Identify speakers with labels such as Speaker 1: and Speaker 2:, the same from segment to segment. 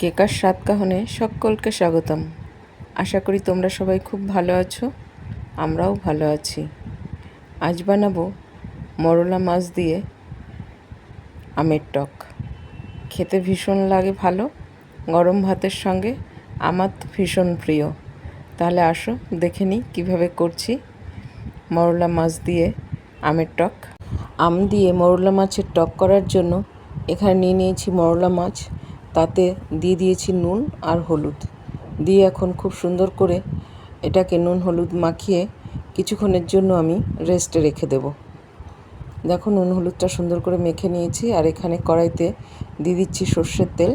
Speaker 1: কেকার স্বাদ কাহনে সকলকে স্বাগতম। আশা করি তোমরা সবাই খুব ভালো আছো, আমরাও ভালো আছি। আজ বানাবো মরলা মাছ দিয়ে আমের টক। খেতে ভীষণ লাগে ভালো, গরম ভাতের সঙ্গে আমার তো ভীষণ প্রিয়। তাহলে আসো, দেখে নিই কীভাবে করছি মরলা মাছ দিয়ে আমের টক। আম দিয়ে মরলা মাছের টক করার জন্য এখানে নিয়ে নিয়েছি মরলা মাছ। তাতে দিয়ে দিয়েছি নুন আর হলুদ। দিয়ে এখন খুব সুন্দর করে এটাকে নুন হলুদ মাখিয়ে কিছুক্ষণের জন্য আমি রেস্টে রেখে দেব। দেখো নুন হলুদটা সুন্দর করে মেখে নিয়েছি আর এখানে কড়াইতে দিয়ে দিচ্ছি সর্ষের তেল।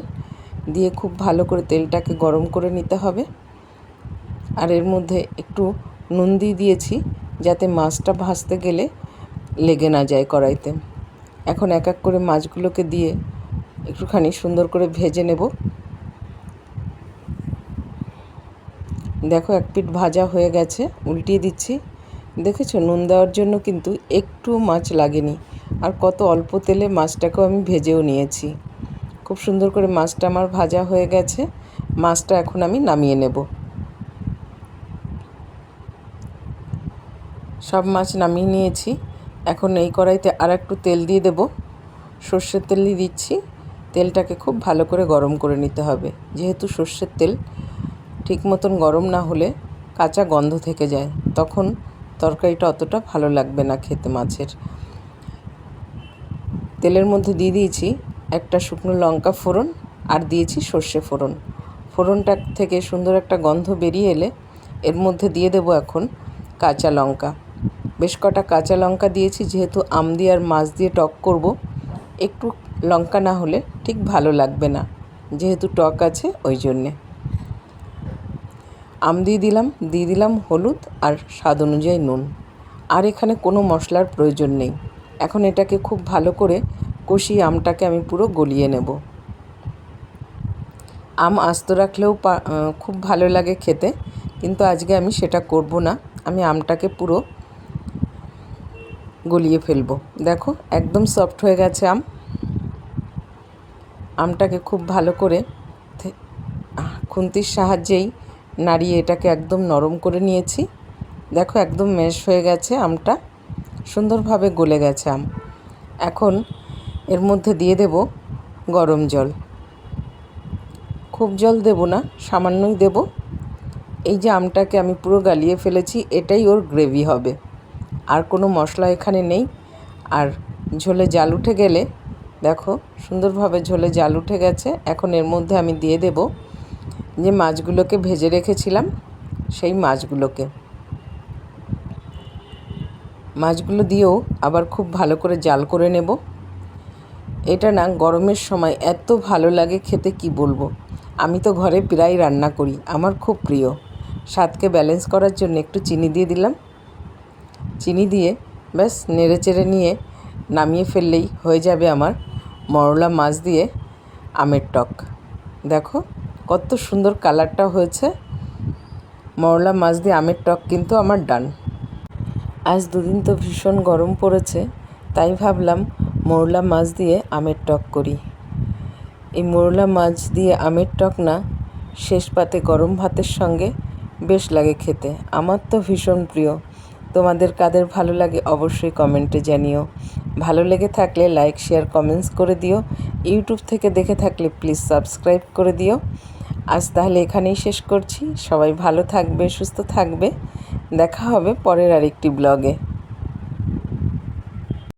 Speaker 1: দিয়ে খুব ভালো করে তেলটাকে গরম করে নিতে হবে। আর এর মধ্যে একটু নুন দিয়ে দিয়েছি যাতে মাছটা ভাজতে গেলে লেগে না যায় কড়াইতে। এখন এক এক করে মাছগুলোকে দিয়ে একটুখানি সুন্দর করে ভেজে নেব। দেখো, এক পিঠ ভাজা হয়ে গেছে, উল্টিয়ে দিচ্ছি। দেখেছ, নুন দেওয়ার জন্য কিন্তু একটু মাছ লাগেনি। আর কত অল্প তেলে মাছটাকেও আমি ভেজেও নিয়েছি। খুব সুন্দর করে মাছটা আমার ভাজা হয়ে গেছে। মাছটা এখন আমি নামিয়ে নেব। সব মাছ নামিয়ে নিয়েছি। এখন এই কড়াইতে আর একটু তেল দিয়ে দেব। সর্ষের তেল দিয়ে দিচ্ছি। তেলটাকে খুব ভালো করে গরম করে নিতে হবে। যেহেতু সর্ষের তেল ঠিক মতন গরম না হলে কাঁচা গন্ধ থেকে যায়, তখন তরকারিটা অতটা ভালো লাগবে না খেতে মাছের। তেলের মধ্যে দিয়ে দিয়েছি একটা শুকনো লঙ্কা ফোড়ন আর দিয়েছি সর্ষে ফোড়ন। ফোড়নটা থেকে সুন্দর একটা গন্ধ বেরিয়ে এলে এর মধ্যে দিয়ে দেবো এখন কাঁচা লঙ্কা। বেশ কটা কাঁচা লঙ্কা দিয়েছি, যেহেতু আম দিয়ে আর মাছ দিয়ে টক করব, একটু লঙ্কা না হলে ঠিক ভালো লাগবে না, যেহেতু টক আছে ওই জন্যে। আম দিয়ে দিলাম দিয়ে দিলাম হলুদ আর স্বাদ অনুযায়ী নুন। আর এখানে কোনো মশলার প্রয়োজন নেই। এখন এটাকে খুব ভালো করে কষিয়ে আমটাকে আমি পুরো গলিয়ে নেব। আম আস্ত রাখলেও খুব ভালো লাগে খেতে, কিন্তু আজকে আমি সেটা করব না। আমি আমটাকে পুরো গলিয়ে ফেলব। দেখো, একদম সফট হয়ে গেছে আম। আমটাকে খুব ভালো করে খুন্তির সাহায্যেই নাড়িয়ে এটাকে একদম নরম করে নিয়েছি। দেখো একদম মেশ হয়ে গেছে আমটা। সুন্দরভাবে গলে গেছে আম। এখন এর মধ্যে দিয়ে দেব গরম জল। খুব জল দেব না, সামান্যই দেব। এই যে আমটাকে আমি পুরো গালিয়ে ফেলেছি, এটাই ওর গ্রেভি হবে। আর কোনো মশলা এখানে নেই। আর ঝোলে জাল উঠে গেলে দেখো, সুন্দরভাবে ঝোলে জাল উঠে গেছে। এখন এর মধ্যে আমি দিয়ে দেব যে মাছগুলোকে ভেজে রেখেছিলাম, সেই মাছগুলোকে। মাছগুলো দিয়েও আবার খুব ভালো করে জাল করে নেব। এটা না গরমের সময় এত ভালো লাগে খেতে, কি বলব? আমি তো ঘরে প্রায় রান্না করি, আমার খুব প্রিয়। স্বাদকে ব্যালেন্স করার জন্য একটু চিনি দিয়ে দিলাম। চিনি দিয়ে ব্যাস নেড়ে চেড়ে নিয়ে নামিয়ে ফেললেই হয়ে যাবে আমার। মরলা মাছ দিয়ে আমের টক। দেখো, কত সুন্দর কালারটা হয়েছে। মরলা মাছ দিয়ে আমের টক কিন্তু আমার ডান। আজ দুদিন তো ভীষণ গরম পড়েছে, তাই ভাবলাম মরলা মাছ দিয়ে আমের টক করি। এই মোরলা মাছ দিয়ে আমের টক না, শেষ পাতে গরম ভাতের সঙ্গে বেশ লাগে খেতে। আমার তো ভীষণ প্রিয়। তোমাদের কাদের ভালো লাগে অবশ্যই কমেন্টে জানিও। ভালো লেগে থাকলে লাইক শেয়ার কমেন্টস করে দিও। ইউটিউব থেকে দেখে থাকলে প্লিজ সাবস্ক্রাইব করে দিও। আজ তাহলে এখানেই শেষ করছি। সবাই ভালো থাকবে, সুস্থ থাকবে। দেখা হবে পরের আরেকটি ব্লগে